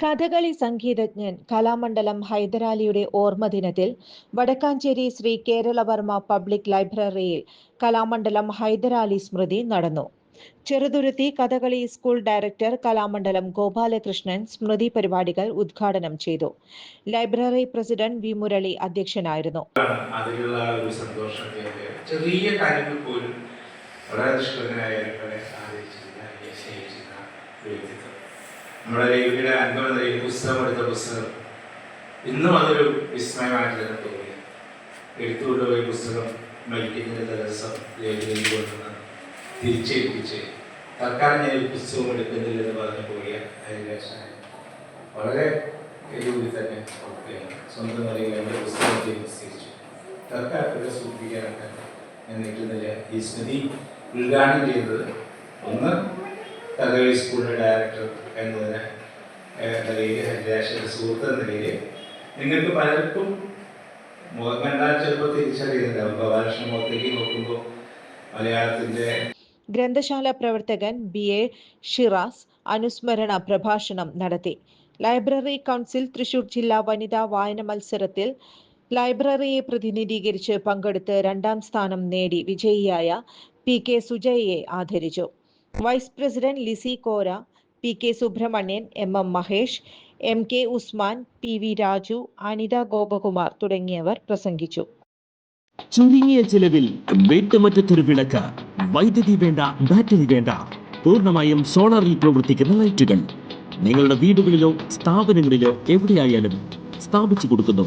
കഥകളി സംഗീതജ്ഞൻ കലാമണ്ഡലം ഹൈദരാലിയുടെ ഓർമ്മദിനത്തിൽ വടക്കാഞ്ചേരി ശ്രീ കേരളവർമ്മ പബ്ലിക് ലൈബ്രറിയിൽ കലാമണ്ഡലം ഹൈദരാലി സ്മൃതി നടന്നു. ചെറുതുരുത്തി കഥകളി സ്കൂൾ ഡയറക്ടർ കലാമണ്ഡലം ഗോപാലകൃഷ്ണൻ സ്മൃതി പരിപാടികൾ ഉദ്ഘാടനം ചെയ്തു. ലൈബ്രറി പ്രസിഡന്റ് വി മുരളി അധ്യക്ഷനായിരുന്നു. ചെറിയ കാര്യങ്ങൾ പോലും നമ്മുടെ രവിയുടെ അൻപത് രേഖ പുസ്തകം എടുത്ത പുസ്തകം. ഇന്നും അതൊരു വിസ്മയമായിട്ട് തന്നെ തോന്നി എടുത്തുകൊണ്ടുപോയ പുസ്തകം മരിക്കുന്നതിന്റെ ദിവസം രവിയിൽ കൊണ്ടുവന്ന് തിരിച്ചേൽപ്പിച്ച് തൽക്കാലം ഞാൻ ഒരു പുസ്തകം എടുക്കുന്നില്ല എന്ന് പറഞ്ഞു പോയ അതിനുശേഷം വളരെ എരിവിൽ തന്നെ ഓർക്കുകയാണ് സ്വന്തം നിലയിൽ എന്റെ പുസ്തകത്തെ വിസ്തരിച്ചു തൽക്കാലത്തെ സൂചിപ്പിക്കാനൊക്കെ ഞാൻ നിൽക്കുന്നില്ല. ഈ സ്മൃതി ഉദ്ഘാടനം ചെയ്തത് ഒന്ന് കഥകളി സ്കൂളിന്റെ ഡയറക്ടർ എന്നതിന് നിലയിൽ ഹരിരാശിയുടെ സുഹൃത്ത് എന്ന നിലയിൽ നിങ്ങൾക്ക് പലർക്കും മുഖം കണ്ടാൽ ചിലപ്പോൾ തിരിച്ചറിയുന്നുണ്ടാവും ഗോപാലകൃഷ്ണ മുഖത്തേക്ക് നോക്കുമ്പോൾ മലയാളത്തിന്റെ ഗ്രന്ഥശാല പ്രവർത്തകൻ ബി എ ഷിറാസ് അനുസ്മരണ പ്രഭാഷണം നടത്തി. ലൈബ്രറി കൗൺസിൽ തൃശൂർ ജില്ലാ വനിതാ വായന മത്സരത്തിൽ ലൈബ്രറിയെ പ്രതിനിധീകരിച്ച് പങ്കെടുത്ത് രണ്ടാം സ്ഥാനം നേടി വിജയിയായ പി കെ സുജയെ ആദരിച്ചു. Vice president Lissy Kora P K Subramanian M M Mahesh M K Usman P V Raju Anitha Gopakumar തുടങ്ങിയവർ പ്രസംഗിച്ചു. ചുരുങ്ങിയ ചിലവിൽ വെട്ടുമറ്റത്തൊരു വിളക്ക് വൈദ്യുതി വേണ്ട ബാറ്ററി വേണ്ട പൂർണമായും സോളാറിൽ പ്രവർത്തിക്കുന്ന ലൈറ്റുകൾ. നിങ്ങളുടെ വീടുകളിലോ സ്ഥാപനങ്ങളിലോ എവിടെയായാലും സ്ഥാപിച്ചു കൊടുക്കുന്നു.